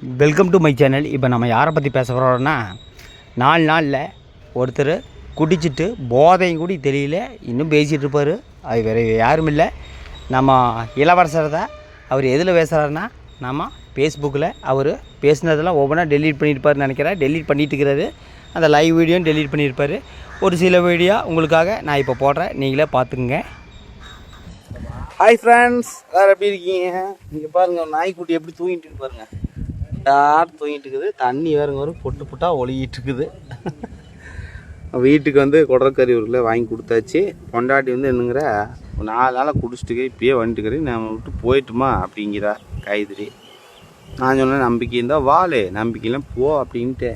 Welcome to my channel இப்போ நம்ம யாரை பற்றி பேச போகிறோம்னா நாலு நாளில் ஒருத்தர் குடிச்சிட்டு போதையும் கூட தெரியல இன்னும் பேசிகிட்டு இருப்பார். அது வேறு யாரும் இல்லை. நம்ம இளவரசர் தான். அவர் எதில் பேசுகிறாருன்னா நம்ம ஃபேஸ்புக்கில் அவர் பேசுனதெல்லாம் ஒவ்வொன்றா டெலீட் பண்ணியிருப்பாருன்னு நினைக்கிறேன் டெலீட் பண்ணிட்டு இருக்கிறாரு அந்த லைவ் வீடியோவும் டெலீட் பண்ணியிருப்பார் ஒரு சில வீடியோ உங்களுக்காக நான் இப்போ போடுறேன். நீங்களே பார்த்துக்குங்க ஹாய் ஃப்ரெண்ட்ஸ் வேறு எப்படி இருக்கீங்க? நீங்கள் பாருங்கள் நாய்க்குட்டி எப்படி தூங்கிட்டு பாருங்கள் டார் தூங்கிட்டு இருக்குது. தண்ணி வேறுங்க வரும் பொட்டு பொட்டா ஒழுகிட்டு இருக்குது. வீட்டுக்கு வந்து குடற்கறி உருளை வாங்கி கொடுத்தாச்சு. பொண்டாட்டி வந்து என்னங்கிற நாலு நாளாக குடிச்சிட்டு இப்பயே வந்துட்டுக்கிறேன் நம்ம விட்டு போயிட்டுமா அப்படிங்கிறா கைதிரி நான் சொன்னேன் நம்பிக்கை இருந்தால் வாழு நம்பிக்கையெல்லாம் போ அப்படின்ட்டு.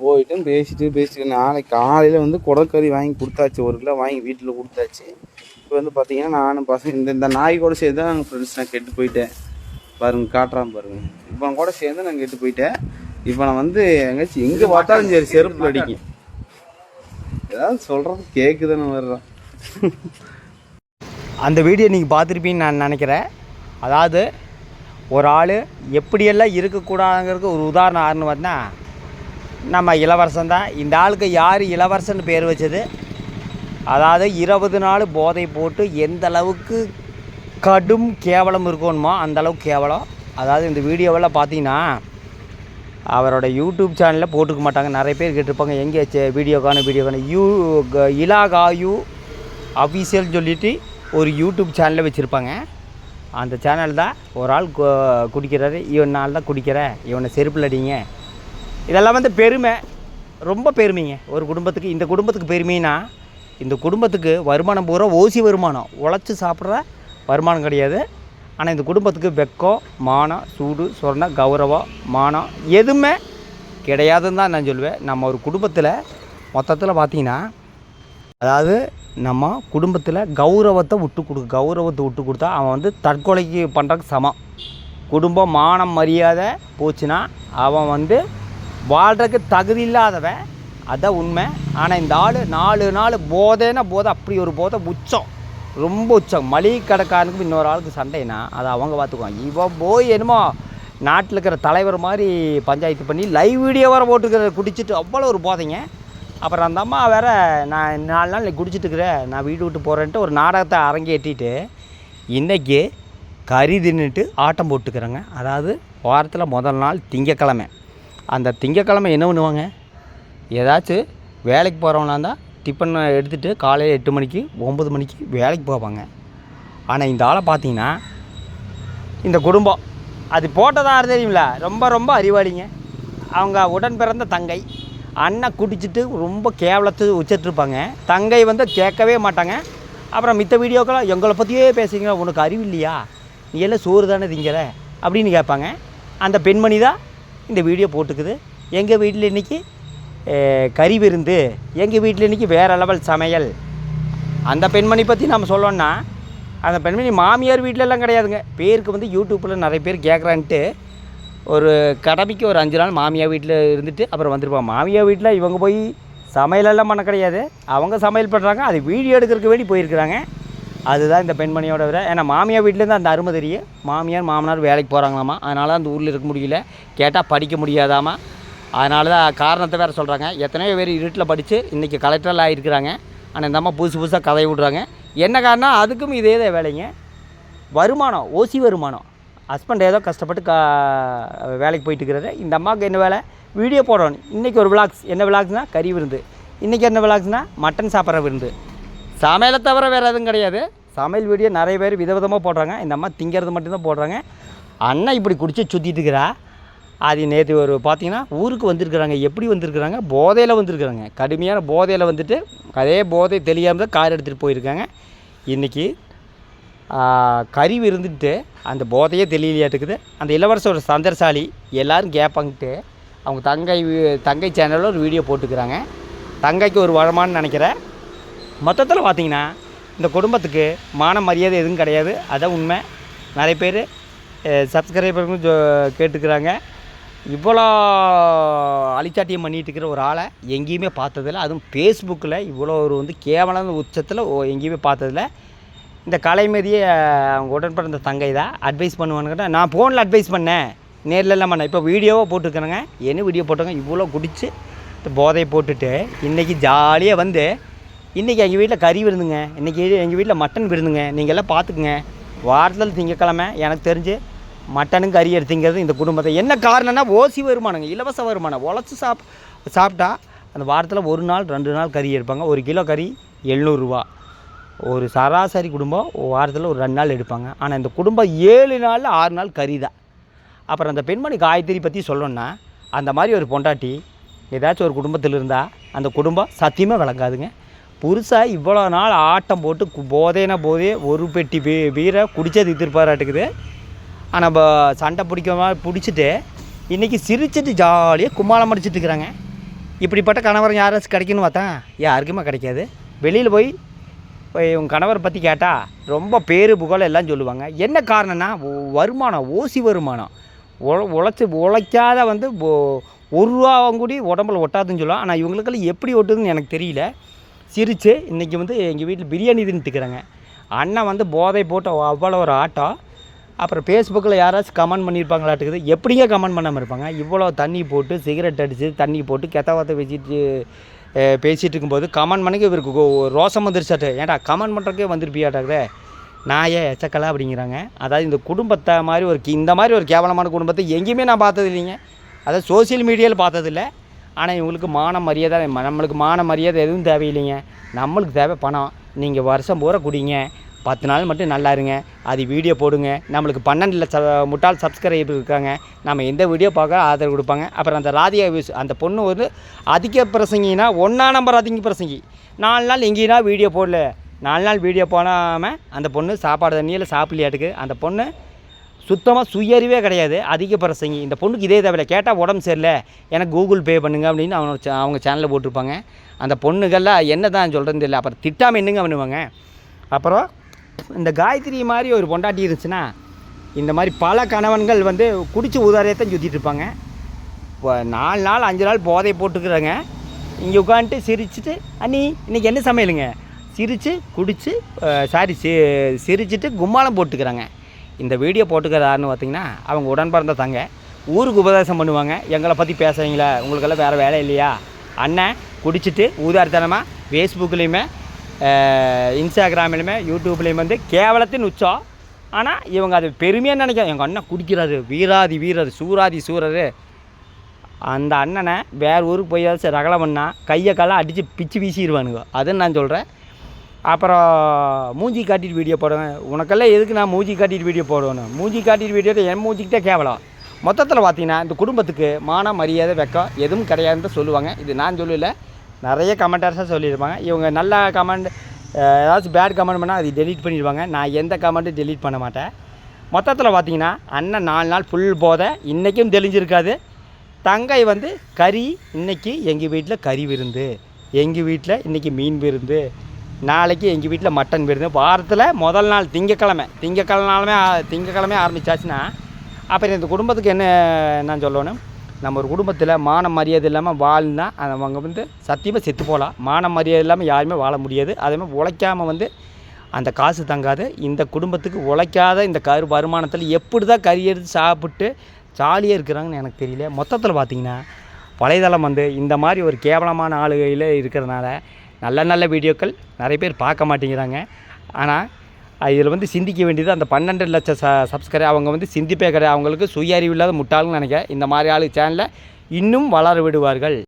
போயிட்டு பேசிட்டு பேசிட்டு நாளைக்கு காலையில் வந்து குடற்கறி வாங்கி கொடுத்தாச்சு. ஒரு கிலோ வாங்கி வீட்டில் கொடுத்தாச்சு. இப்போ வந்து பார்த்தீங்கன்னா நானும் பசங்க இந்த இந்த நாய் கூட சேர்த்து தான் நாங்கள் ஃப்ரெண்ட்ஸ் நான் கெட்டு போயிட்டேன். பாருங்க காட்டுறான் பாருங்க. இப்போ கூட சேர்ந்து நான் கெட்டு போயிட்டேன். இப்போ நான் வந்து எங்கேயாச்சும் எங்கே பார்த்தாலும் சரி செருப்பு அடிக்கும். ஏதாவது சொல்கிறது கேட்குதுன்னு வர்றான் அந்த வீடியோ நீங்கள் பார்த்துருப்பீங்கன்னு நான் நினைக்கிறேன். அதாவது ஒரு ஆள் எப்படியெல்லாம் இருக்கக்கூடாதுங்கிறதுக்கு ஒரு உதாரணம் ஆறுன்னு பார்த்தா நம்ம இளவரசன் தான். இந்த ஆளுக்கு யார் இளவரசன் பேர் வச்சது? அதாவது இருபது நாள் போதை போட்டு எந்த அளவுக்கு கடும் கேவலம் இருக்கணுமோ? அந்தளவுக்கு கேவலம். அதாவது இந்த வீடியோவெல்லாம் பார்த்தீங்கன்னா அவரோட யூடியூப் சேனலில் போட்டுக்க மாட்டாங்க. நிறைய பேர் கேட்டிருப்பாங்க எங்கே வீடியோக்கான வீடியோக்கான யூ க- இலாகாயு அஃபீஷியல்னு சொல்லிட்டு ஒரு யூடியூப் சேனலில் வச்சுருப்பாங்க. அந்த சேனல் தான் ஒரு ஆள் கு- குடிக்கிறாரு. இவன் நாள் தான் குடிக்கிற. இவனை செருப்பில் அடிங்க. இதெல்லாம் வந்து பெருமை. ரொம்ப பெருமைங்க. ஒரு குடும்பத்துக்கு இந்த குடும்பத்துக்கு பெருமைனா இந்த குடும்பத்துக்கு வருமானம் பூரா ஓசி வருமானம். உழைச்சி சாப்பிட்ற வருமானம் கிடையாது. ஆனால் இந்த குடும்பத்துக்கு வெக்கம் மானம் சூடு சொர்ண கௌரவம் மானம் எதுவுமே கிடையாதுன்னு தான் நான் சொல்லுவேன். நம்ம ஒரு குடும்பத்தில் மொத்தத்தில் பார்த்தீங்கன்னா அதாவது நம்ம குடும்பத்தில் கௌரவத்தை விட்டு கொடு கௌரவத்தை விட்டு கொடுத்தா அவன் வந்து தற்கொலைக்கு பண்ணுறதுக்கு சமம். குடும்பம் மானம் மரியாதை போச்சுன்னா அவன் வந்து வாழ்கிறதுக்கு தகுதி இல்லாதவன். அதான் உண்மை. ஆனால் இந்த ஆள் நாலு நாள் போதைன்னா போதை அப்படி ஒரு போதை உச்சம் ரொம்ப உச்சம் மளிகை கடைக்காரனுக்கும் இன்னொரு ஆளுக்கு சண்டைனா அதை அவங்க பார்த்துக்குவாங்க. இவன் போய் என்னமோ நாட்டில் இருக்கிற தலைவர் மாதிரி பஞ்சாயத்து பண்ணி லைவ் வீடியோ வர போட்டுக்கிற குடிச்சிட்டு அவ்வளோ ஒரு போதைங்க. அப்புறம் அந்த அம்மா வேறு நான் நாலு நாள் நீ குடிச்சிட்டு இருக்கிறேன். நான் வீடு விட்டு போகிறேன்ட்டு ஒரு நாடகத்தை அரங்கேற்றிட்டு இன்றைக்கி கறி தின்னுட்டு ஆட்டம் போட்டுக்கிறேங்க. அதாவது வாரத்தில் முதல் நாள் திங்கக்கிழமை. அந்த திங்கக்கிழமை என்ன பண்ணுவாங்க? ஏதாச்சும் வேலைக்கு போகிறவனா இருந்தால் டிஃபனை எடுத்துகிட்டு காலையில் எட்டு மணிக்கு ஒம்பது மணிக்கு வேலைக்கு போவாங்க. ஆனால் இந்த ஆளை பார்த்தீங்கன்னா இந்த குடும்பம் அது போட்டதா யாரு தெரியுங்களா ரொம்ப ரொம்ப அறிவாளிங்க. அவங்க உடன் பிறந்த தங்கை. அண்ணன் குடிச்சிட்டு ரொம்ப கேவலத்து வச்சிட்ருப்பாங்க. தங்கை வந்து கேட்கவே மாட்டாங்க. அப்புறம் மித்த வீடியோக்கெல்லாம் எங்களை பற்றியே பேசுகிறீங்களா உனக்கு அறிவு இல்லையா? நீ எல்லாம் சோறு தானே திங்கிற? அப்படின்னு கேட்பாங்க. அந்த பெண்மணி தான் இந்த வீடியோ போட்டுக்குது. எங்கள் வீட்டில் இன்றைக்கி கறி விருந்து எங்கள் வீட்டில் இன்றைக்கி வேறு லெவல் சமையல். அந்த பெண்மணி பற்றி நம்ம சொல்லணும்னா அந்த பெண்மணி மாமியார் வீட்டிலலாம் கிடையாதுங்க. பேருக்கு வந்து யூடியூப்பில் நிறைய பேர் கேட்குறான்ட்டு ஒரு கடமைக்கு ஒரு அஞ்சு நாள் மாமியார் வீட்டில் இருந்துட்டு அப்புறம் வந்துருப்பாங்க மாமியார் வீட்டில் இவங்க போய் சமையலெல்லாம் பண்ண கிடையாது. அவங்க சமையல் பண்ணுறாங்க அது வீடியோ எடுக்கிறதுக்கு வேண்டி போயிருக்கிறாங்க. அதுதான் இந்த பெண்மணியோட விட ஏன்னா மாமியார் வீட்டிலேருந்து அந்த அருமை தெரியும். மாமியார் மாமனார் வேலைக்கு போகிறாங்களாமா அதனால அந்த ஊரில் இருக்க முடியல. கேட்டால் படிக்க முடியாதாமா? அதனால தான் காரணத்தை வேறு சொல்கிறாங்க எத்தனையோ பேர் இருட்டில் படித்து இன்றைக்கி கலெக்டரில் ஆகிருக்கிறாங்க ஆனால் இந்த அம்மா புதுசு புதுசாக கதை விட்றாங்க. என்ன காரணம் அதுக்கும் இதே தான் வேலைங்க. வருமானம் ஓசி வருமானம். ஹஸ்பண்ட் ஏதோ கஷ்டப்பட்டு கா வேலைக்கு போயிட்டுருக்கிறாரு இந்த அம்மாவுக்கு என்ன வேலை? வீடியோ போடணும். இன்றைக்கி ஒரு விளாக்ஸ் என்ன விளாக்ஸ்னா கறி விருந்து. இன்றைக்கி என்ன விளாக்ஸ்னா மட்டன் சாப்பிட்ற விருந்து. சமையலை தவிர வேறு எதுவும் கிடையாது. சமையல் வீடியோ நிறைய பேர் விதவிதமாக போடுறாங்க. இந்த அம்மா திங்கிறது மட்டும்தான் போடுறாங்க. அண்ணன் இப்படி குடிச்சு சுற்றிட்டு இருக்கிறா. அது நேற்று ஒரு பார்த்தீங்கன்னா ஊருக்கு வந்திருக்கிறாங்க. எப்படி வந்திருக்கிறாங்க? போதையில் வந்திருக்கிறாங்க. கடுமையான போதையில் வந்துட்டு அதே போதை தெரியாமல் தான் கார் எடுத்துகிட்டு போயிருக்காங்க. இன்றைக்கி கறி விருந்துட்டு அந்த போதையே தெரியலையாட்டுக்குது. அந்த இளவரசோட சந்தர்சாலி எல்லோரும் கேட்பாங்கட்டு அவங்க தங்கை தங்கை சேனலில் ஒரு வீடியோ போட்டுக்கிறாங்க. தங்கைக்கு ஒரு வளமானு நினைக்கிறேன் மொத்தத்தில் பார்த்தீங்கன்னா இந்த குடும்பத்துக்கு மான மரியாதை எதுவும் கிடையாது. அதான் உண்மை. நிறைய பேர் சப்ஸ்கிரைபர்களும் கேட்டுக்கிறாங்க. இவ்வளோ அழிச்சாட்டியம் பண்ணிகிட்டு இருக்கிற ஒரு ஆளை எங்கேயுமே பார்த்ததில்ல. அதுவும் ஃபேஸ்புக்கில் இவ்வளோ ஒரு வந்து கேவலம் உச்சத்தில் ஓ- எங்கேயுமே பார்த்ததில்ல. இந்த கலைமதியை அவங்க உடன் பிறந்த தங்கை தான். அட்வைஸ் பண்ணுவானுங்கிட்ட நான் ஃபோனில் அட்வைஸ் பண்ணேன். நேரில் எல்லாம் நான் இப்போ வீடியோவாக போட்டுருக்கேனுங்க என்ன வீடியோ போட்டோங்க இவ்வளோ குடிச்சு இந்த போதையை போட்டுட்டு இன்றைக்கி ஜாலியாக வந்து இன்றைக்கி எங்கள் வீட்டில் கறி விருந்துங்க. இன்றைக்கி எங்கள் வீட்டில் மட்டன் விருந்துங்க. நீங்கள் எல்லாம் பார்த்துக்குங்க. வாரத்தில் திங்கக்கிழமை எனக்கு தெரிஞ்சு மட்டனும் கறி எடுத்துங்கிறது இந்த குடும்பத்தை. என்ன காரணம்னா ஓசி வருமானங்க இலவச வருமானம். உழைச்சி சாப் சாப்பிட்டா அந்த வாரத்தில் ஒரு நாள் ரெண்டு நாள் கறி எடுப்பாங்க. ஒரு கிலோ கறி எழுநூறுரூவா ஒரு சராசரி குடும்பம் வாரத்தில் ஒரு ரெண்டு நாள் எடுப்பாங்க. ஆனால் இந்த குடும்பம் ஏழு நாளில் ஆறு நாள் கறி தான். அப்புறம் அந்த பெண்மணி காயத்ரி பற்றி சொல்லணும்னா அந்த மாதிரி ஒரு பொண்டாட்டி ஏதாச்சும் ஒரு குடும்பத்தில் இருந்தால் அந்த குடும்பம் சத்தியமாக விளங்காதுங்க. புதுசாக இவ்வளோ நாள் ஆட்டம் போட்டு கு- போதைனா போதே ஒரு பெட்டி பீ பீரை குடித்தது திருப்பாராட்டுக்குது ஆனால் இப்போ சண்டை பிடிக்காம பிடிச்சிட்டு இன்றைக்கி சிரிச்சிட்டு ஜாலியாக கும்மாளம் அடிச்சிட்டு இருக்கிறாங்க. இப்படிப்பட்ட கணவர் யாராச்சும் கிடைக்குன்னு பார்த்தா யாருக்குமே கிடைக்காது. வெளியில் போய் இப்போ உங்கள் கணவரை பற்றி கேட்டால் ரொம்ப பேரு புகழ் எல்லாம் சொல்லுவாங்க. என்ன காரணம்னா வருமானம் ஓசி வருமானம். உழ உழைச்சி உழைக்காத வந்து ஒரு ரூபா கூடி உடம்புல ஒட்டாதுன்னு சொல்லலாம் ஆனால் இவங்களுக்கெல்லாம் எப்படி ஒட்டுதுன்னு எனக்கு தெரியல. சிரித்து இன்றைக்கி வந்து எங்கள் வீட்டில் பிரியாணி தின்னுட்டுக்கிறாங்க அண்ணன் வந்து போதை போட்ட அவ்வளோ ஒரு ஆட்டம். அப்புறம் ஃபேஸ்புக்கில் யாராச்சும் கமெண்ட் பண்ணியிருப்பாங்களாட்டுக்குது எப்படிங்க கமெண்ட் பண்ணாமல் இருப்பாங்க? இவ்வளோ தண்ணி போட்டு சிகரெட் அடித்து தண்ணி போட்டு கெத்த வார்த்தை வச்சுட்டு பேசிகிட்டு இருக்கும்போது கமெண்ட் பண்ணிக்க இவருக்கு ரோசம் வந்துருச்சாட்டு. ஏன்டா கமெண்ட் பண்ணுறக்கே வந்திருப்பியாட்டாக்குதே. நாயே எச்சக்கலை அப்படிங்கிறாங்க. அதாவது இந்த குடும்பத்தை மாதிரி ஒரு இந்த மாதிரி ஒரு கேவலமான குடும்பத்தை எங்கேயுமே நான் பார்த்தது இல்லைங்க. அதாவது சோஷியல் மீடியாவில் பார்த்ததில்ல. ஆனால் இவங்களுக்கு மான மரியாதை நம்மளுக்கு மான மரியாதை எதுவும் தேவையில்லைங்க. நம்மளுக்கு தேவை பணம். நீங்கள் வருஷம் பூரா குடிங்க. பத்து நாள் மட்டும் நல்லா இருங்க. அது வீடியோ போடுங்க. நம்மளுக்கு பன்னெண்டு லட்சம் முட்டாள் சப்ஸ்கிரைபர் இருக்காங்க. நம்ம எந்த வீடியோ பார்க்க ஆதரவு கொடுப்பாங்க. அப்புறம் அந்த ராதிகா வியூஸ் அந்த பொண்ணு வந்து அதிக பிரசங்கினா ஒன்றா நம்பர் அதிக பிரசங்கி. நாலு நாள் எங்கேனா வீடியோ போடல. நாலு நாள் வீடியோ போடாமல் அந்த பொண்ணு சாப்பாடு தண்ணியில் சாப்பிடலையாட்டுக்கு. அந்த பொண்ணு சுத்தமாக சுயறிவே கிடையாது. அதிக பிரசங்கி. இந்த பொண்ணுக்கு இதே தேவையில்ல. கேட்டால் உடம்பு சரியில்லை. எனக்கு கூகுள் பே பண்ணுங்க அப்படின்னு அவங்க சே- அவங்க சேனலில் போட்டிருப்பாங்க. அந்த பொண்ணுகள்லாம் என்ன தான் சொல்கிறதுன்னு தெரியல. அப்புறம் திட்டாமல் என்னங்க பண்ணுவாங்க? அப்புறம் இந்த காயத்ரி மாதிரி ஒரு பொண்டாட்டி இருந்துச்சுன்னா இந்த மாதிரி பல கணவன்கள் வந்து குடிச்சு உதாரியத்தான் சுற்றிட்டு இருப்பாங்க. இப்போ நாலு நாள் அஞ்சு நாள் போதை போட்டுக்கிறாங்க. இங்கே உட்காந்துட்டு சிரிச்சிட்டு அண்ணி இன்றைக்கி என்ன சமையலுங்க? சிரித்து குடித்து சாரி சி சிரிச்சிட்டு கும்மாளம் போட்டுக்கிறாங்க. இந்த வீடியோ போட்டுக்கிறாருன்னு பார்த்தீங்கன்னா அவங்க உடன்பிறந்த தங்க. ஊருக்கு உபதேசம் பண்ணுவாங்க. எங்களை பற்றி பேசுகிறீங்களா உங்களுக்கெல்லாம் வேறு வேலை இல்லையா? அண்ணன் குடிச்சிட்டு ஊதாரித்தனமாக ஃபேஸ்புக்லேயுமே இன்ஸ்டாகிராமிலுமே யூடியூப்லேயும் வந்து கேவலத்தின் உச்சம். ஆனால் இவங்க அது பெருமையாக நினைக்காது எங்கள் அண்ணன் குடிக்கிறாரு வீராதி வீரர் சூராதி சூரர். அந்த அண்ணனை வேறு ஊருக்கு போய் ஏதாச்சும் ரகலை பண்ணால் கையை காலை அடித்து பிச்சு வீசிடுவானுங்க. அதுன்னு நான் சொல்கிறேன் அப்புறம் மூஞ்சி காட்டிட்டு வீடியோ போடுவேன். உனக்கெல்லாம் எதுக்கு நான் மூஞ்சி காட்டிட்டு வீடியோ போடணும் மூஞ்சி காட்டிட்டு வீடியோ என் மூஞ்சிக்கிட்டே கேவலம். மொத்தத்தில் பார்த்தீங்கன்னா இந்த குடும்பத்துக்கு மான மரியாதை வெக்கம் எதுவும் கிடையாதுன்னு சொல்லுவாங்க. இது நான் சொல்லலை. நிறைய கமெண்டர்ஸாக சொல்லியிருப்பாங்க. இவங்க நல்ல கமெண்ட் ஏதாச்சும் பேட் கமெண்ட் பண்ணால் அதை டெலீட் பண்ணிடுவாங்க. நான் எந்த கமெண்ட்டும் டெலீட் பண்ண மாட்டேன். மொத்தத்தில் பார்த்தீங்கன்னா அண்ணன் நாலு நாள் ஃபுல் போதை இன்றைக்கும் தெளிஞ்சிருக்காது. தங்கை வந்து கறி இன்னைக்கு எங்கள் வீட்டில் கறி விருந்து. எங்கள் வீட்டில் இன்றைக்கி மீன் விருந்து. நாளைக்கு எங்கள் வீட்டில் மட்டன் விருந்து. வாரத்தில் முதல் நாள் திங்கக்கிழமை. திங்கக்கிழமை திங்கக்கிழமை ஆரம்பிச்சாச்சுன்னா அப்புறம் இந்த குடும்பத்துக்கு என்ன நான் சொல்லணும்? நம்ம ஒரு குடும்பத்தில் மான மரியாதை இல்லாமல் வாழ்ந்தா அவங்க வந்து சத்தியமாக செத்து போகலாம் மான மரியாதை இல்லாமல் யாருமே வாழ முடியாது. அதேமாதிரி உழைக்காமல் வந்து அந்த காசு தங்காது. இந்த குடும்பத்துக்கு உழைக்காத இந்த கரு வருமானத்தில் எப்படி தான் கறி எடுத்து சாப்பிட்டு ஜாலியாக இருக்கிறாங்கன்னு எனக்கு தெரியல. மொத்தத்தில் பார்த்தீங்கன்னா வலைதளம் வந்து இந்த மாதிரி ஒரு கேவலமான ஆளுகையில் இருக்கிறதுனால நல்ல நல்ல வீடியோக்கள் நிறைய பேர் பார்க்க மாட்டேங்கிறாங்க. ஆனால் இதில் வந்து சிந்திக்க வேண்டியது அந்த பன்னெண்டு லட்சம் ச சப்ஸ்கிரைப் அவங்க வந்து சிந்திப்பே கிடையாது. அவங்களுக்கு சுய அறிவு இல்லாத முட்டாள்னு நினைக்கிறேன். இந்த மாதிரி ஆளு சேனலை இன்னும் வளர விடுவார்கள்.